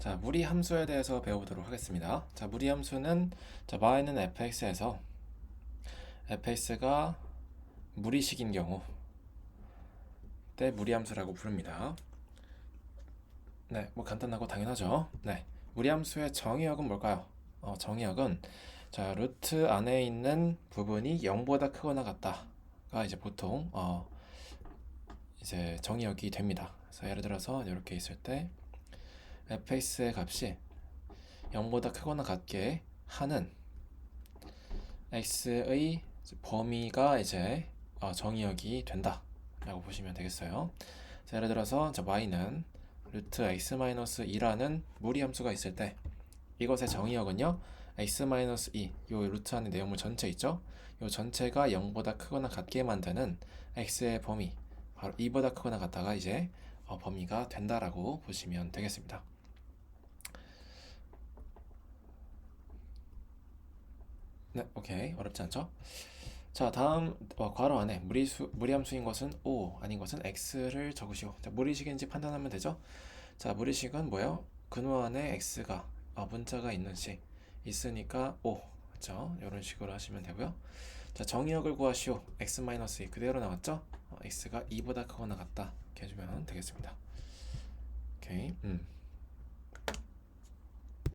자, 무리 함수에 대해서 배워보도록 하겠습니다. 자, 무리 함수는 자, 마이는 fx에서 fx가 무리식인 경우 때 무리 함수라고 부릅니다. 네, 뭐 간단하고 당연하죠. 네, 무리 함수의 정의역은 뭘까요? 어, 정의역은 자, 루트 안에 있는 부분이 0보다 크거나 같다가 이제 보통 어, 이제 정의역이 됩니다. 그래서 예를 들어서 이렇게 있을 때 fx의 값이 0보다 크거나 같게 하는 x의 범위가 이제 어, 정의역이 된다 라고 보시면 되겠어요. 자, 예를 들어서 저 y는 루트 x 2라는 무리 함수가 있을 때 이것의 정의역은요 x 2, 요 루트 안에 내용물 전체 있죠? 요 전체가 0보다 크거나 같게 만드는 x의 범위 바로 2보다 크거나 같다가 이제 어, 범위가 된다라고 보시면 되겠습니다. 네, 오케이. 어렵지 않죠? 자, 다음 어, 괄호 안에 무리수 무리함수인 것은 O 아닌 것은 X를 적으시오. 자, 무리식인지 판단하면 되죠? 자, 무리식은 뭐예요? 근호 안에 X가 어, 문자가 있는 식 있으니까 O 그렇죠? 이런 식으로 하시면 되고요. 자, 정의역을 구하시오. X-2 그대로 나왔죠? 어, X가 2보다 크거나 같다. 이렇게 해주면 되겠습니다. 오케이. 음.